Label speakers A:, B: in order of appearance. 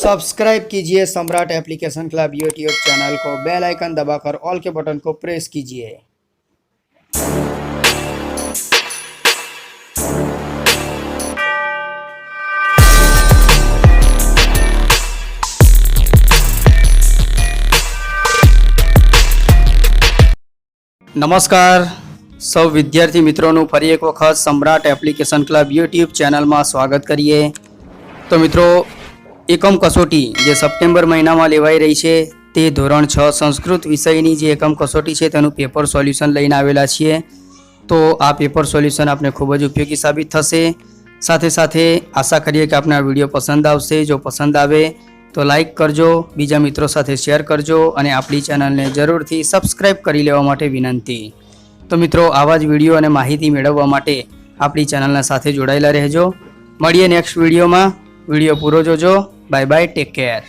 A: Subscribe कीजिए Samrat application club YouTube channel को bell icon दबाकर ऑल के बटन को प्रेस कीजिए નમસ્કાર સૌ વિદ્યાર્થી મિત્રોનું ફરી એક વખત સમ્રાટ એપ્લિકેશન ક્લબ યુટ્યુબ ચેનલમાં સ્વાગત કરીએ તો મિત્રો એકમ કસોટી જે સપ્ટેમ્બર મહિનામાં લેવાઈ રહી છે, તે ધોરણ છ સંસ્કૃત વિષયની જે એકમ કસોટી છે, તેનું પેપર સોલ્યુશન લઈને આવેલા છીએ. તો આ પેપર સોલ્યુશન આપને ખૂબ જ ઉપયોગી સાબિત થશે. સાથે સાથે આશા કરીએ કે આપને આ વીડિયો પસંદ આવશે. જો પસંદ આવે, તો લાઈક કરજો, બીજા મિત્રો સાથે શેર કરજો અને આપણી ચેનલને જરૂરથી સબસ્ક્રાઈબ કરી લેવા માટે વિનંતી. તો મિત્રો, આવા જ વીડિયો અને માહિતી મેળવવા માટે આપણી ચેનલના સાથે જોડાયેલા રહેજો. મળીએ નેક્સ્ટ વિડીયોમાં. વીડિયો પૂરો જોજો. Bye bye. Take care.